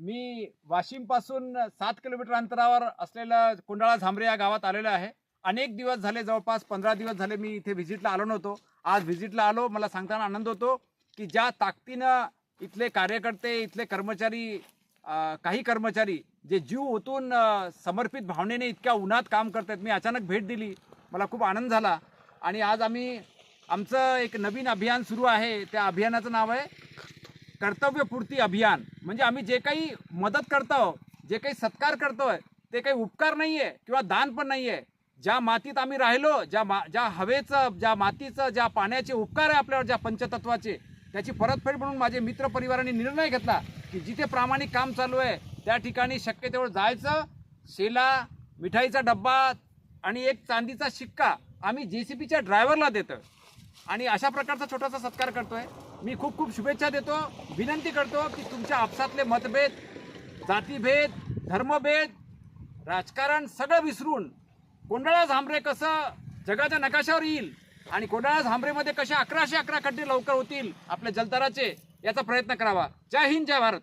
मी वाशिमपासून सात किलोमीटर अंतरावर असलेलं कोंडाळा झांबरे या गावात आलेलो आहे. अनेक दिवस झाले जवळपास पंधरा दिवस झाले मी इथे व्हिजिटला आलो नव्हतो. आज व्हिजिटला आलो मला सांगताना आनंद होतो की ज्या ताकदीनं इथले कार्यकर्ते इथले कर्मचारी काही कर्मचारी जे जीव ओतून समर्पित भावनेने इतक्या उन्हात काम करतात मी अचानक भेट दिली. मला खूप आनंद झाला. आणि आज आम्ही आमचं एक नवीन अभियान सुरू आहे. त्या अभियानाचं नाव आहे कर्तव्यपूर्ती अभियान. म्हणजे आम्ही जे काही मदत करतो जे काही सत्कार करतोय ते काही उपकार नाही आहे किंवा दान पण नाही आहे ज्या मातीत आम्ही राहिलो ज्या मा ज्या हवेचं ज्या मातीचं ज्या पाण्याचे उपकार आहे आपल्यावर ज्या पंचतत्वाचे त्याची परतफेड म्हणून माझे मित्र परिवाराने निर्णय घेतला की जिथे प्रामाणिक काम चालू आहे त्या ठिकाणी शक्य तेवढं जायचं शेला मिठाईचा डब्बा आणि एक चांदीचा शिक्का आम्ही जे सी बीच्या ड्रायव्हरला देतो आणि अशा प्रकारचा छोटासा सत्कार करतोय. मी खूप खूप शुभेच्छा देतो विनंती करतो की तुमच्या आपसातले मतभेद जातीभेद धर्मभेद राजकारण सगळं विसरून कोंडाळा झांबरे कसं जगाच्या नकाशावर येईल आणि कोंडाळा झांबरेमध्ये कसे अकराशे अकरा खड्डे लवकर होतील आपल्या जलताराचे याचा प्रयत्न करावा. जय हिंद जय भारत.